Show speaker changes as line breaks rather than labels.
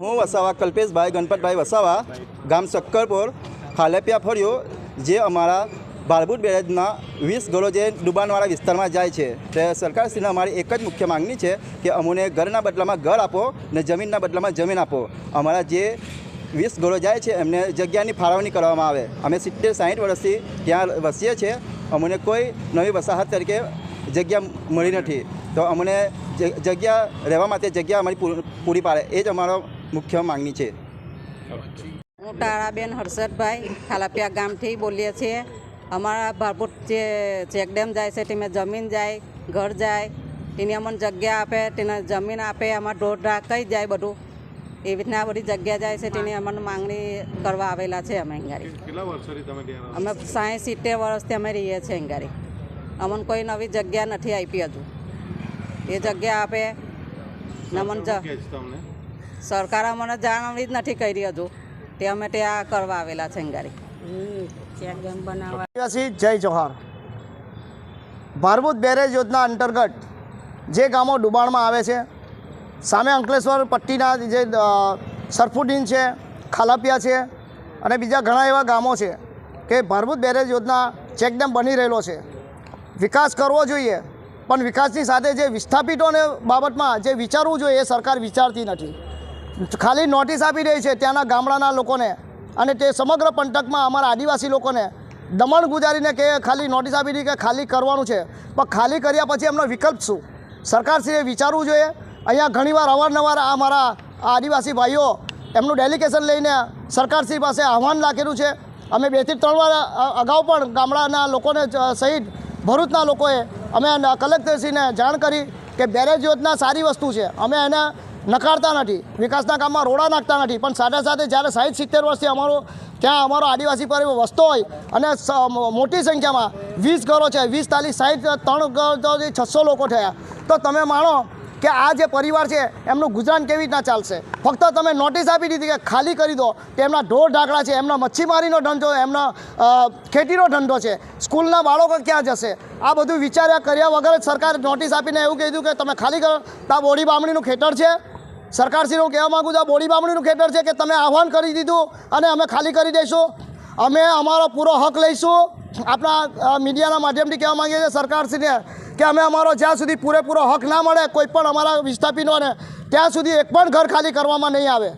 હું વસાવા, કલ્પેશભાઈ, ગણપતભાઈ વસાવા, ગામ શક્કરપોર ખાલેપિયા ફર્યો જે અમારા બારબુટ બેરેજના વીસ ઘરો જે ડુબાણવાળા વિસ્તારમાં જાય છે. તે સરકારશ્રીને અમારી એક જ મુખ્ય માગણી છે કે અમને ઘરના બદલામાં ઘર આપો ને જમીનના બદલામાં જમીન આપો. અમારા જે વીસ ઘરો જાય છે એમને જગ્યાની ફાળવણી કરવામાં આવે. અમે સિત્તેર સાઠ વર્ષથી ત્યાં વસીએ છીએ. અમને કોઈ નવી વસાહત તરીકે જગ્યા મળી નથી. તો અમને જગ્યા રહેવા માટે જગ્યા અમારી પૂરી પાડે. એ જ અમારો મુખ્ય માંગણી છે.
હું તારાબેન હર્ષદભાઈ ખાલાપિયા ગામથી બોલીએ છીએ. અમારા ભારપુર જે ચેકડેમ જાય છે તેમાં જમીન જાય ઘર જાય તેની અમને જગ્યા આપે તેને જમીન આપે અમારા ઢોર ઢાક કઈ જાય બધું. એવી રીતના બધી જગ્યા જાય છે તેની અમને માંગણી કરવા આવેલા છે અમે અંગારી
કેટલા વર્ષોથી તમે ત્યાં રહો
અમે સાઠ સિત્તેર વર્ષથી અમે રહીએ છીએ અંગારી અમને કોઈ નવી જગ્યા નથી આપી હજુ. એ જગ્યા આપે ને અમને જ
કે છે તમને?
સરકાર અમને જાણવણી જ નથી કરી હજુ. તે અમે ત્યાં કરવા આવેલા છે અંગારી.
જય જોહાર ભારભૂત બેરેજ યોજના અંતર્ગત જે ગામો ડુબાણમાં આવે છે સામે અંકલેશ્વર પટ્ટીના જે અ, સરફુડીન છે ખાલાપિયા છે અને બીજા ઘણા એવા ગામો છે કે ભારભૂત બેરેજ યોજના ચેકડેમ બની રહેલો છે. વિકાસ કરવો જોઈએ પણ વિકાસની સાથે જે વિસ્થાપિતોને બાબતમાં જે વિચારવું જોઈએ એ સરકાર વિચારતી નથી. ખાલી નોટિસ આપી રહી છે ત્યાંના ગામડાના લોકોને. અને તે સમગ્ર પંથકમાં અમારા આદિવાસી લોકોને દમણ ગુજારીને કે ખાલી નોટિસ આપી દીધી કે ખાલી કરવાનું છે. પણ ખાલી કર્યા પછી એમનો વિકલ્પ શું? સરકારશ્રીએ વિચારવું જોઈએ. અહીંયા ઘણીવાર અવારનવાર આ મારા આદિવાસી ભાઈઓ એમનું ડેલિગેશન લઈને સરકારશ્રી પાસે આહવાન રાખેલું છે. અમે બેથી ત્રણ વાર અગાઉ પણ ગામડાના લોકોને સહિત ભરૂચના લોકોએ અમે કલેક્ટરશ્રીને જાણ કરી કે બેરેજ યોજના સારી વસ્તુ છે. અમે એને નકારતા નથી. વિકાસના કામમાં રોડા નાખતા નથી. પણ સાથે સાથે જ્યારે સાહીઠ સિત્તેર વર્ષથી અમારો ત્યાં અમારો આદિવાસી પરિવાર વસતો હોય અને મોટી સંખ્યામાં વીસ ઘરો છે, વીસ તાલીસ સાહીઠ, ત્રણ ઘરોથી છસો લોકો થયા. તો તમે માણો કે આ જે પરિવાર છે, એમનું ગુજરાન કેવી રીતના ચાલશે? ફક્ત તમે નોટિસ આપી દીધી કે ખાલી કરી દો કે એમના ઢોર ઢાકડા છે, એમના મચ્છીમારીનો ધંધો, એમના ખેતીનો ધંધો છે. સ્કૂલના બાળકો ક્યાં જશે? આ બધું વિચાર્યા કર્યા વગર જ સરકારે નોટિસ આપીને એવું કીધું કે તમે ખાલી કરો. તો આ બોડી બામણીનું ખેતર છે. સરકારશ્રીને હું કહેવા માગું છું, આ બોડી બામણીનું ખેતર છે કે તમે આહવાન કરી દીધું અને અમે ખાલી કરી દઈશું. અમે અમારો પૂરો હક લઈશું. આપણા મીડિયાના માધ્યમથી કહેવા માંગીએ છીએ સરકારશ્રીને કે અમે અમારો જ્યાં સુધી પૂરેપૂરો હક ના મળે, કોઈ પણ અમારા વિસ્થાપિતોને, ત્યાં સુધી એક પણ ઘર ખાલી કરવામાં નહીં આવે.